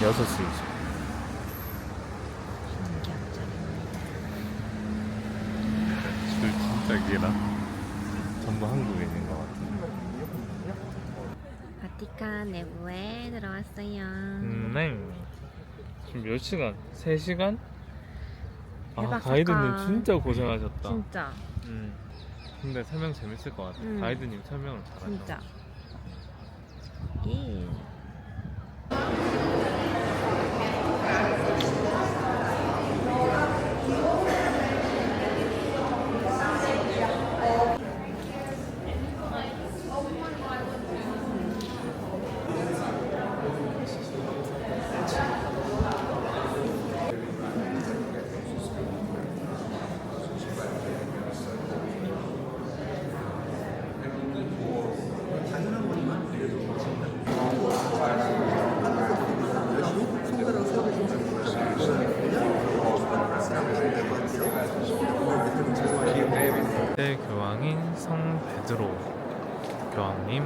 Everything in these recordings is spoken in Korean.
여섯 시 20분. 몇 시간? 3시간? 아, 대박 가이드님. 진짜 고생하셨다. 진짜, 음. 근데 설명 재밌을 것 같아. 음. 가이드님 설명을 잘하셔. 진짜. 예. 때 교황인 성 베드로 교황님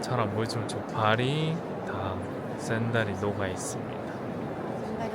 잘안 보이지만 저 발이 다 샌달이 녹아 있습니다. 생각이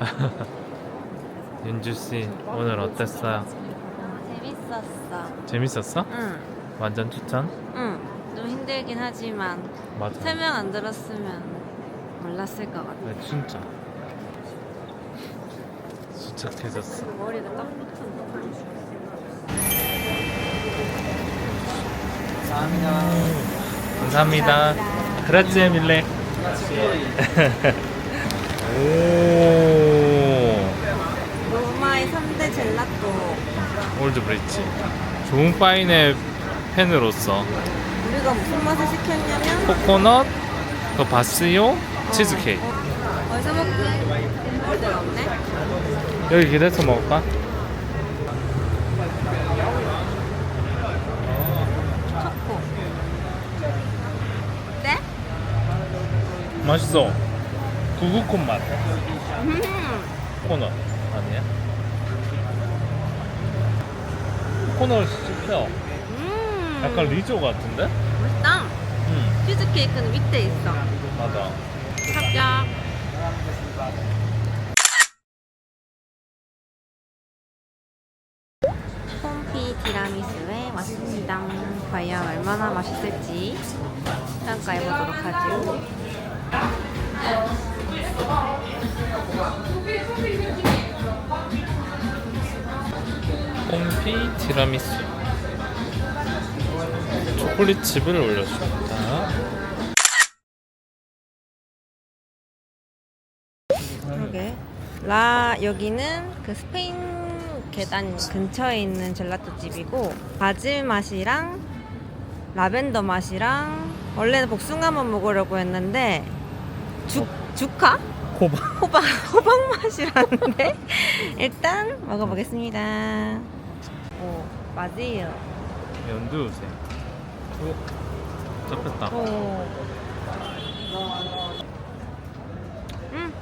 헛되었어. 윤주 씨 오늘 어땠어요? 재밌었어. 재밌었어? 응, 완전 추천? 응. 좀 힘들긴 하지만 맞아. 설명 안 들었으면 몰랐을 것 같아. 네, 진짜. 태졌어. 머리가 딱 붙었나? 감사합니다. 그라지에 밀레. 오. 로마의 3대 젤라또. 올드 브릿지. 좋은 파인의 팬으로서 우리가 무슨 맛을 시켰냐면 코코넛, 그 바스요, 치즈케이크. 어, 어디서 먹지? 어디 없네? 여기 기대서 먹을까? 초코. 네? 맛있어. 구구콘 맛. 음. 코코넛 아니야? 코코넛 씹혀. 음. 약간 리조 같은데? 맛있다. 응, 치즈케이크는 밑에 있어. 맞아. 합격. Pom피 티라미수. 초콜릿 칩을 올려줍니다. 그러게. 라 여기는 그 스페인 계단 근처에 있는 젤라또 집이고 바질 맛이랑 라벤더 맛이랑 원래는 복숭아만 먹으려고 했는데 죽 죽카 호박. 호박 호박 맛이라는데 일단 먹어보겠습니다. 오 맞아요. 연두색. 오, 잡혔다. 오. 음.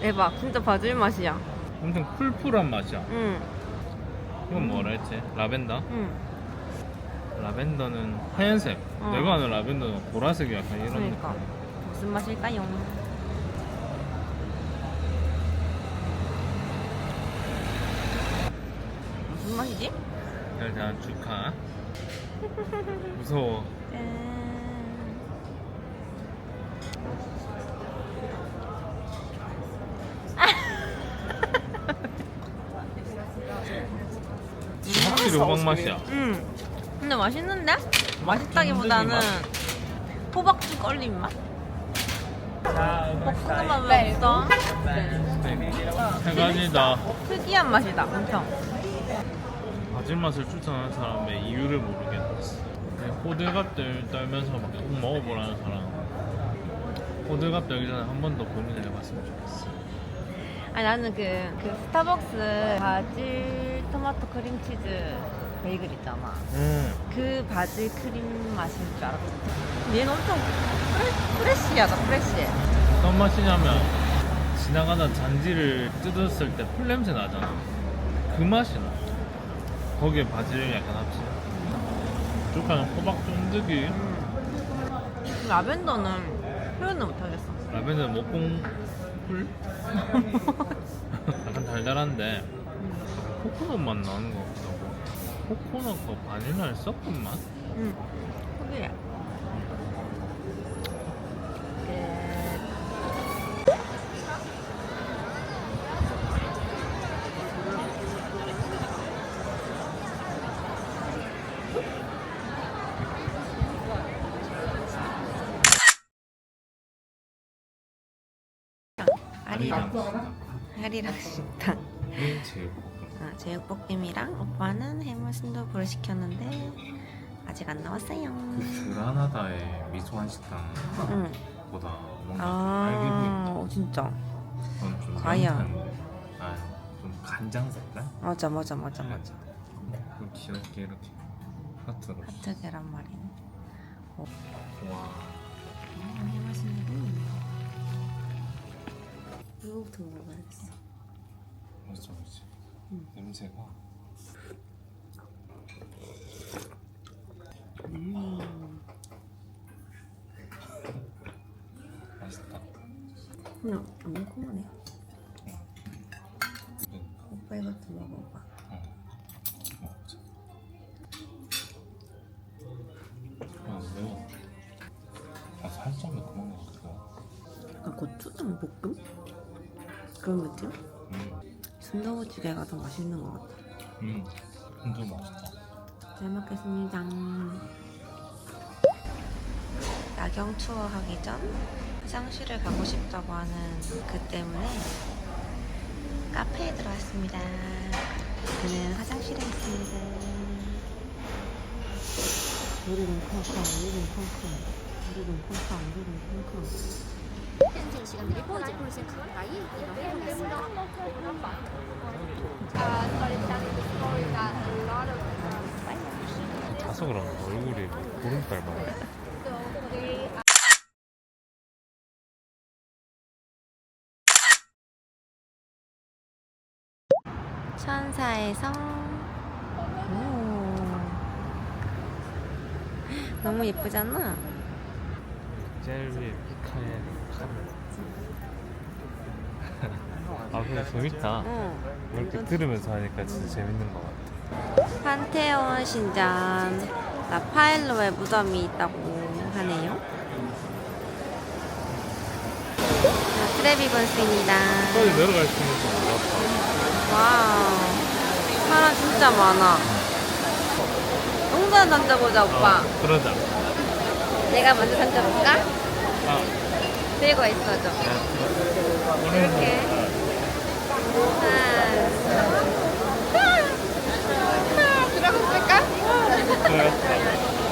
대박, 진짜 바질 맛이야. 엄청 풀풀한 맛이야. 응, 이건 뭐라 했지? 라벤더? 응. 라벤더는 하얀색. 어. 내가 아는 라벤더는 보라색이 약간 이런 그러니까 느낌. 무슨 맛일까요? 무슨 맛이지? 일단 축하. 무서워. 짠. 확실히 호박 맛이야. 응. 근데 맛있는데? 맛있다기보다는 호박죽 얼린 맛? 볶음밥은 없어. 세 가지다. 특이한 맛이다, 엄청. 바질 맛을 추천하는 사람의 이유를 모르겠어. 그냥 호들갑들 떨면서 막 꼭 먹어보라는 사람. 호들갑 떨기 전에 한 번 더 고민해봤으면 좋겠어. 아니 나는 그, 그 스타벅스 바질 토마토 크림치즈 베이글 있잖아. 음. 그 바질 크림 맛일 줄 알았거든. 얘는 엄청 프레, 프레쉬하다, 프레쉬해. 어떤 맛이냐면 지나가다 잔디를 뜯었을 때 풀냄새 나잖아 그 맛이 나 거기에 바질을 약간 합쳐 쪽파는 호박 쫀득이 음. 라벤더는 표현을 못하겠어. 라벤더 목공 풀? 약간 달달한데 코코넛 맛 나는 것 같기도 하고 코코넛과 바닐라를 섞은 맛? 응. 특이 아리랑 식당 아, 제육볶음이랑 오빠는 해물 순두부를 시켰는데 아직 안 나왔어요. 그 그라나다의 미소한 식당보다 응. 뭔가 알게 아, 보인다 어, 진짜. 그건 좀 과연. 아, 좀 간장 색깔? 맞아, 맞아, 맞아, 맞아. 좀 귀엽게 이렇게 하트로 하트 계란말이네. 와 음, 해물 순두부. 이거부터 먹어봐야겠어. 맞아 맞아 음. 냄새가 음. 맛있다 그냥 안 매콤하네. 네. 오빠 이것도 먹어봐. 어. 먹자 아 매워 아 살짝 매콤한 것 하고 약간 고추장 볶음? 그런 느낌? 음, 순두부찌개가 더 맛있는 것 같아. 음, 근데 맛있다 잘 먹겠습니다. 야경 투어 하기 전 화장실을 가고 싶다고 하는 그 때문에 카페에 들어왔습니다. 그는 화장실에 있습니다. 우리는 콩콩, 우리는 콩콩, 우리는 콩콩, 우리는 콩콩. 현재 이 시간 이제 폴스 가까이 이동해 보겠습니다. 자서 그런가 얼굴이 보름달 많아 천사의 성. 오. 너무 예쁘잖아. 젤리 카멜 아 근데 재밌다 응. 이렇게 들으면서 하니까 진짜 재밌는 것 같아 판테온 신전 라파엘로의 무덤이 있다고 하네요. 자, 트레비 건스입니다. 빨리 내려갈 수 있는 줄 몰랐다 와우. 사람 진짜 많아. 농구나 던져보자, 오빠. 어, 그러자 내가 먼저 던져볼까? 아 들고 있어줘. 이렇게. 하나. 들어갔을까?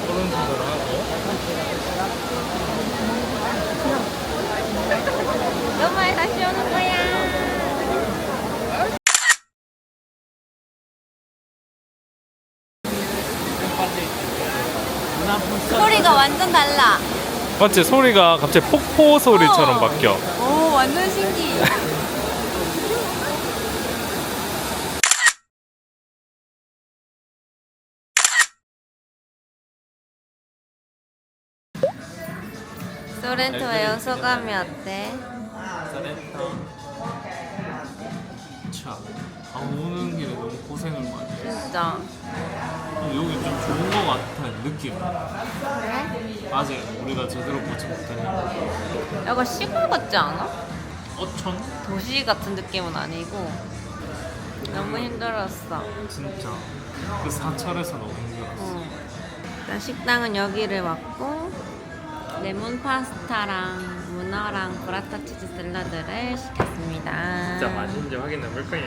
오른손으로 하고 너무 다시 오는 거야. 소리가 완전 달라. 맞지 소리가 갑자기 폭포 소리처럼 어. 바뀌어 오, 완전 신기. 소렌토의 소감이 어때? 차. 아 오는 길에 너무 고생을 많이 해. 진짜. 여기 좀 좋은 거 같은 느낌. 그래? 아직 우리가 제대로 보지 못했는데. 약간 시골 같지 않아? 어천? 도시 같은 느낌은 아니고 너무 힘들었어. 진짜. 그 사찰에서 너무 힘들었어. 어. 일단 식당은 여기를 왔고 레몬 파스타랑 문어랑 브라타 치즈 샐러드를 시켰습니다. 진짜 맛있는지 확인해 볼 거야.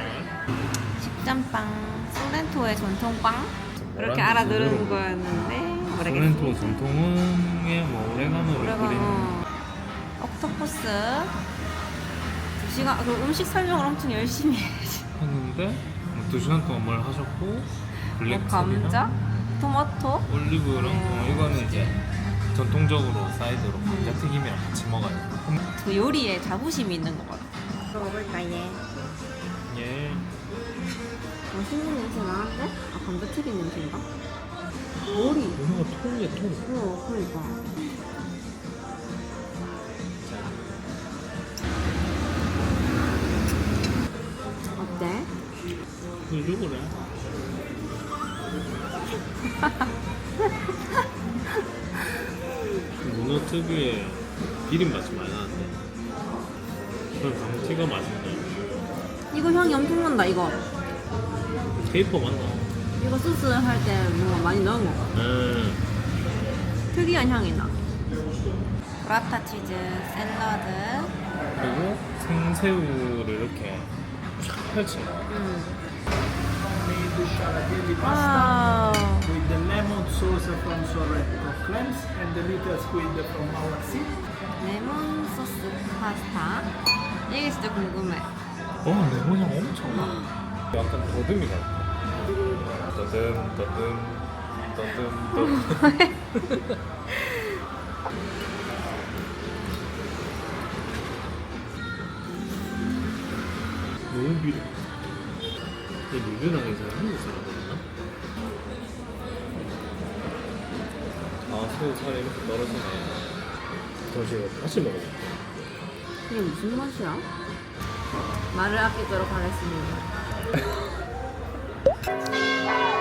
식전빵, 소렌토의 전통빵 그렇게 알아들은. 거였는데 모르겠어. 소렌토 전통에 뭐 오레가노를 오레가노. 뿌리는 옥토퍼스 두 시간 그 음식 설명을 엄청 열심히 해. 했는데 뭐두 시간 동안 뭘 하셨고 블랙 뭐 감자? 토마토? 올리브랑 어, 이거는 이제 전통적으로 사이드로 감자 튀김이랑 같이 먹어요. 그 요리에 자부심이 있는 것 같아. 먹어볼까 얘? 예. 맛있는 냄새 나는데? 아 감자튀김 냄새인가? 요리. 이거가 통이야 통. 어 그러니까. 어때? 이거 그래. 문어 특유의 비린 맛이 많이 나는데. 그 감튀가 맛있네. 이거 향이 엄청 난다 이거. 케이퍼 맞나? 이거 소스 할때 뭔가 많이 넣은 거. 음. 특이한 향이 나. 브라타 치즈 샐러드. 그리고 생새우를 이렇게 쫙 펼친 거. 음. made sciaratelli pasta 와. with the lemon sauce from Sorrento clams and the little squid from our sea. 레몬 소스 파스타. 이게 진짜 궁금해. 어, 레몬향 엄청 나. 약간 더듬이 같아. 더듬, 더듬, 더듬, 더듬. 너무 비려. 이 리뷰랑에서 한국 사람이었나? 아, 새우 살이 이렇게 떨어지네. 잠시 다시 먹어봐. 이게 무슨 맛이야? 말을 아끼도록 하겠습니다.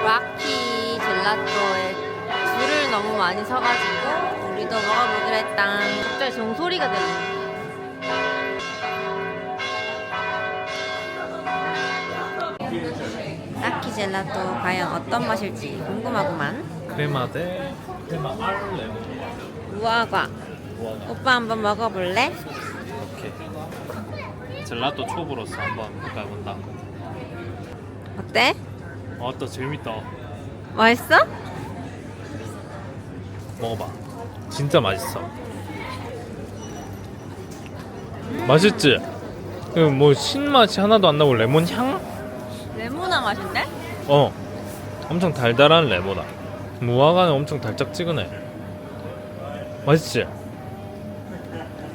락키 젤라또에 줄을 너무 많이 서가지고 우리도 먹어보기로 했다. 갑자기 종소리가 들리네. 락키 젤라또 과연 어떤 맛일지 궁금하구만. 크레마 대 크레마 알 레몬. 무화과. 우와. 오빠 한번 먹어볼래? 이렇게 젤라또 초보로서 한번 해본다. 어때? 어따 재밌다. 맛있어? 먹어봐. 진짜 맛있어. 맛있지? 그뭐 신맛이 하나도 안 나고 레몬 향? 레모나 맛인데? 어. 엄청 달달한 레몬아. 무화과는 엄청 달짝지근해. 맛있지?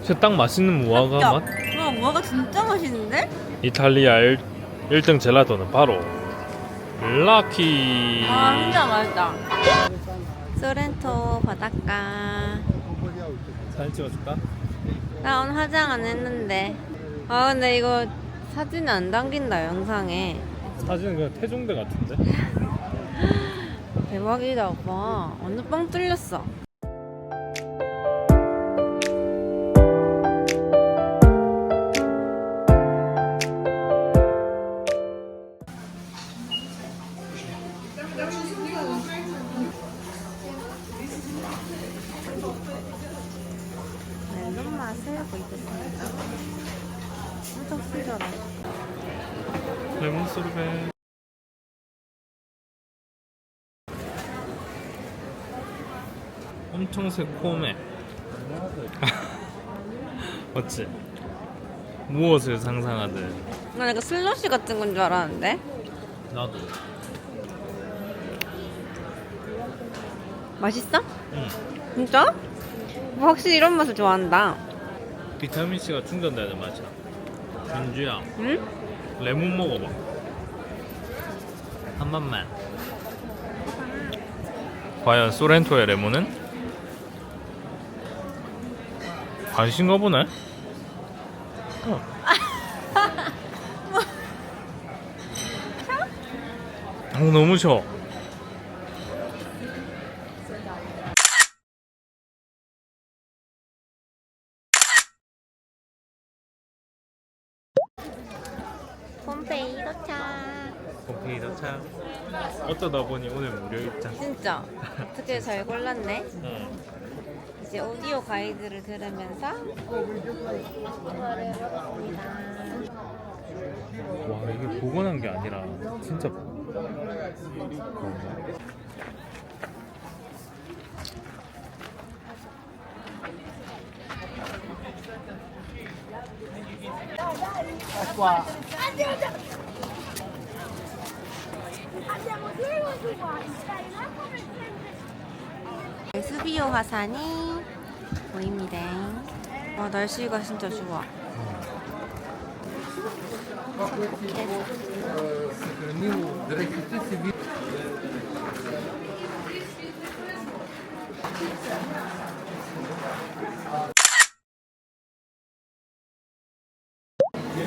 진짜 딱 맛있는 무화과 야, 맛? 와 무화과 진짜 맛있는데? 이탈리아 1, 1등 젤라또는 바로 라키. 아 진짜 맛있다. 소렌토 바닷가. 사진 찍어줄까? 나 오늘 화장 안 했는데. 아 근데 이거 사진 안 담긴다 영상에. 사진은 그냥 태종대 같은데? 대박이다 오빠. 완전 뻥 뚫렸어. 엄청 친절해. 레몬 소르베. 엄청 새콤해. 맞지? 무엇을 상상하든 나 약간 슬러시 같은 건 줄 알았는데. 나도. 맛있어? 응. 진짜? 뭐 확실히 이런 맛을 좋아한다. 비타민 C가 충전되는 맛이야. 민주야, 응? 레몬 먹어봐. 한 번만. 과연 소렌토의 레몬은? 관심가 보네. 어. 어, 너무 쉬워. 폼페이 도착. pompe이 도착. 어쩌다 보니 오늘 무료 입장. 진짜 어떻게 잘 골랐네. 응. 이제 오디오 가이드를 들으면서. 와 이게 복원한 게 아니라 진짜 Acqua Andiamo, seguo, 수비오 화산이 보입니다. 와 날씨가 진짜 좋아.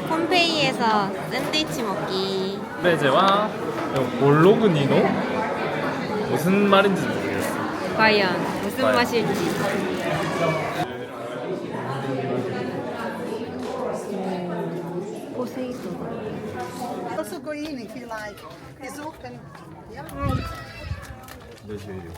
pom페이에서 샌드위치 먹기. 레제와 볼로그니노 무슨 말인지 모르겠어. 과연 무슨 과연. 맛일지. 포세이돈. Also go in if you like. It's open. 네, 제일이요.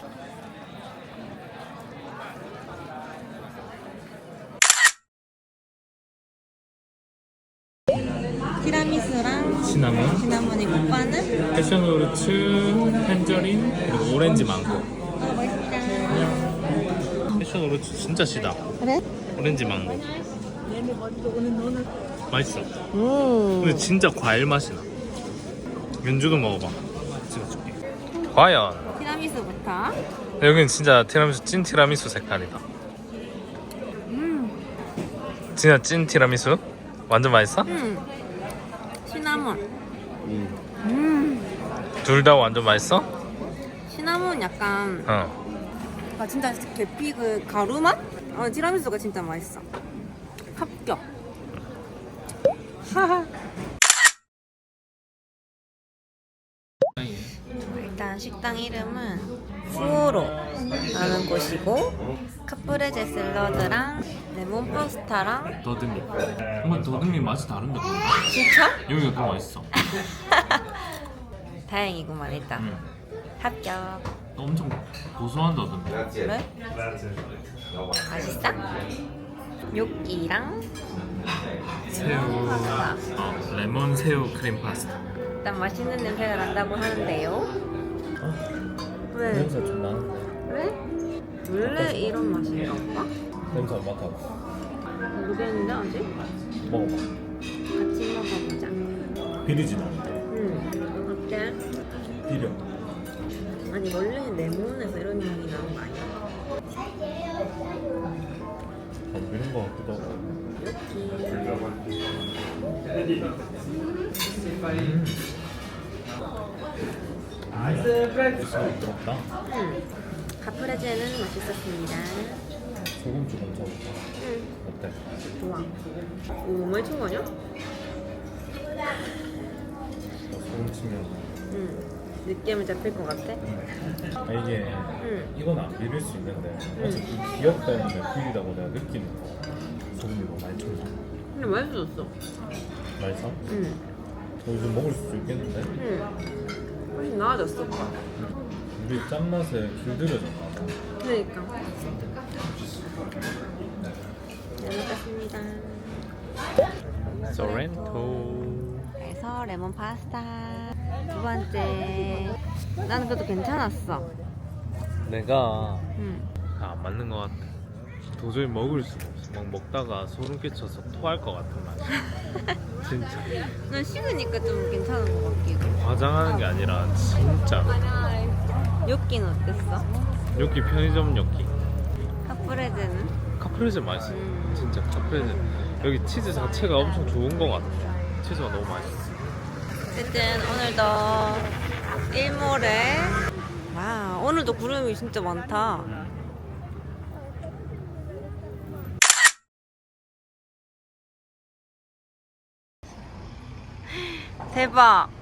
티라미수랑 시나몬, 시나몬이 오빠는? 패션후르츠, 텐저린, 그리고 오렌지 망고. 어 맛있다. 패션후르츠 진짜 시다. 그래? 오렌지 망고. 맛있어. 음. 근데 진짜 과일 맛이 나. 윤주도 먹어봐. 찍어줄게. 과연 티라미수부터. 여기는 진짜 티라미수 찐 티라미수 색깔이다. 진짜 찐 티라미수? 완전 맛있어? 음. 시나몬. 음. 둘다 완전 맛있어? 시나몬 약간 어. 아 진짜 계피 그 가루 맛? 어 티라미수가 진짜 맛있어. 합격. 하하. 일단 식당 이름은 푸오로라는 곳이고 카프레제 샐러드랑 레몬 파스타랑 더듬이. 정말 더듬이 맛이 다른데 뭔가? 진짜? 여기가 더 맛있어. 다행이구만 일단 응. 합격. 엄청 고소한 더듬이. 그래? 맛있어? 요끼랑 새우, 파스타. 어, 레몬 새우 크림 파스타. 일단 맛있는 냄새가 난다고 하는데요. 왜? 냄새 좀 나는데. 왜? 원래 이런 맛인가 봐? 냄새 안 맡아봐. 모르겠는데 아직? 먹어봐. 같이 먹어보자. 비리지 않 안 비린 거 같기도 하고. 부드럽다. 응. 카프레제는 맛있었습니다. 소금 좀 얹어 볼까? 응. 어때? 좋아. 오, 많이 친거 아니야? 소금 치면. 응. 느낌은 잡힐 것 같아? 아, 이게 응. 이건 안 비릴 수 있는데 어차피 때문에 비리다고 내가 느끼는 거. 소금이 너무 많이 쳐서. 근데 맛있었어. 맛있어? 응. 너 요즘 먹을 수 있겠는데? 응. 훨씬 나아졌어. 우리 짠맛에 길들여졌나 봐. 그러니까. 잘 먹겠습니다. 소렌토. 그래서 레몬 파스타. 두 번째. 나는 그래도 괜찮았어. 내가 응. 아, 안 맞는 것 같아. 도저히 먹을 수가 없어. 막 먹다가 소름 끼쳐서 토할 것 같은 맛이야. 진짜. 난 식으니까 좀 괜찮은 것 같기도. 과장하는 게 아니라 진짜. 엽기는 어땠어? 여기 편의점 엽기. 카프레제는? 카프레제 맛있어. 음. 진짜 카프레제. 여기 치즈 자체가 엄청 좋은 것 같아. 치즈가 너무 맛있어. 어쨌든 오늘도 일몰에 와 오늘도 구름이 진짜 많다. 대박.